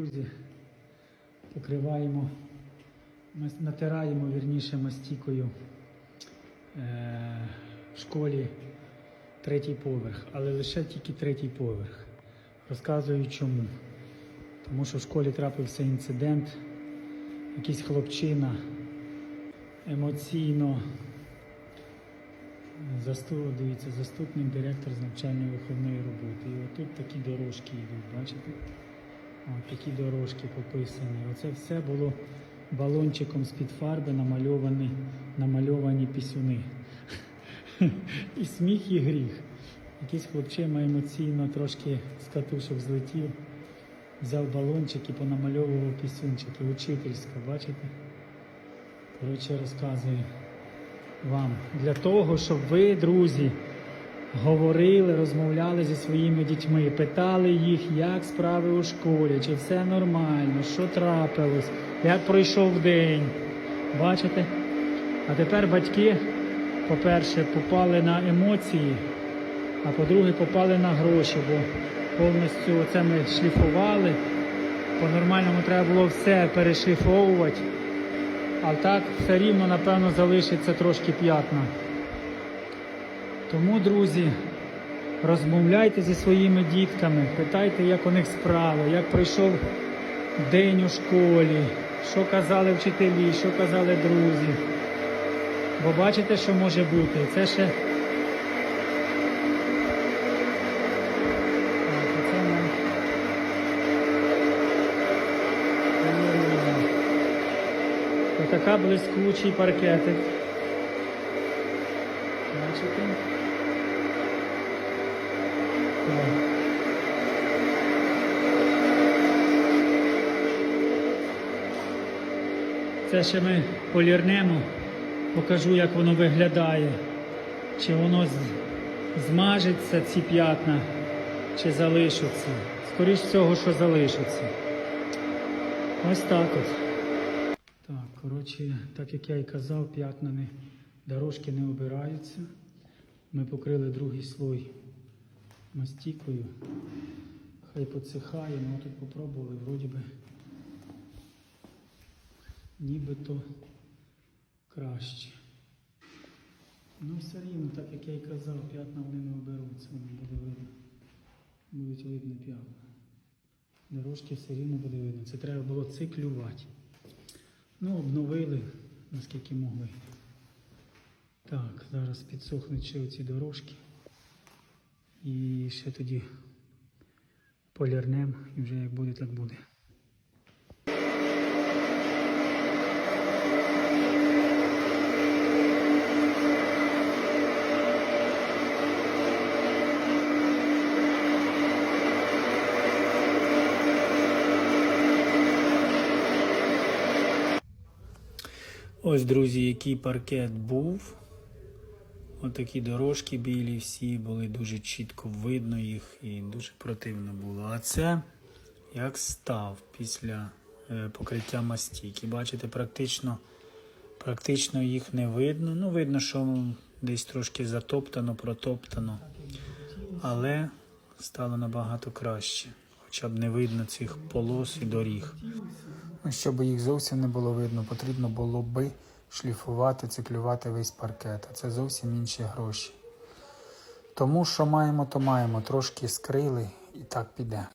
друзі, покриваємо, натираємо вірніше мастікою е, школі третій поверх, але лише тільки третій поверх. Розказую чому. Тому що в школі трапився інцидент, якийсь хлопчина емоційно засту, дивіться, заступник директор з навчальної виховної роботи. І отут такі дорожки йдуть, бачите? От такі дорожки пописані. Оце все було балончиком з-під фарби намальовані, намальовані пісюни. І сміх, і гріх. Якийсь хлопчина емоційно трошки з катушок злетів, взяв балончик і понамальовував пісюнчики. Учительська, бачите? Коротше, розказую вам. Для того, щоб ви, друзі, говорили, розмовляли зі своїми дітьми, питали їх, як справи у школі, чи все нормально, що трапилось, як пройшов день. Бачите? А тепер батьки, по-перше, попали на емоції, а по-друге, попали на гроші, бо повністю це ми шліфували. По-нормальному треба було все перешліфовувати. А так все рівно, напевно, залишиться трошки п'ятна. Тому, друзі, розмовляйте зі своїми дітками, питайте, як у них справи, як пройшов день у школі, що казали вчителі, що казали друзі. Бо бачите, що може бути. Це ще. Так, оце нам поліруємо. Блискучий паркетик. Бачите? Так. Це ще ми полірнемо, покажу, як воно виглядає. Чи воно змажеться ці п'ятна, чи залишаться. Скоріш всього, що залишаться. Ось так от. Так, коротше, так як я і казав, п'ятна не, дорожки не обираються. Ми покрили другий слой мастікою. Хай підсихає, ну тут попробували, вроді би нібито краще. Ну, все рівно, так як я і казав, п'ятна вони не оберуться, воно буде видно. Будуть видно п'ятна. Дорожки все рівно буде видно. Це треба було циклювати. Ну, обновили, наскільки могли. Так, зараз підсохнуть ще оці дорожки. І ще тоді полірнем, і вже як буде, так буде. Ось, друзі, який паркет був. Отакі дорожки білі всі були дуже чітко видно їх і дуже противно було. А це як став після е, покриття мастіки. Бачите, практично, практично їх не видно. Ну, видно, що десь трошки затоптано, протоптано. Але стало набагато краще. Хоча б не видно цих полос і доріг. Ну, Щоб їх зовсім не було видно, потрібно було би шліфувати, циклювати весь паркет. А це зовсім інші гроші. Тому що маємо, то маємо. Трошки скрили і так піде.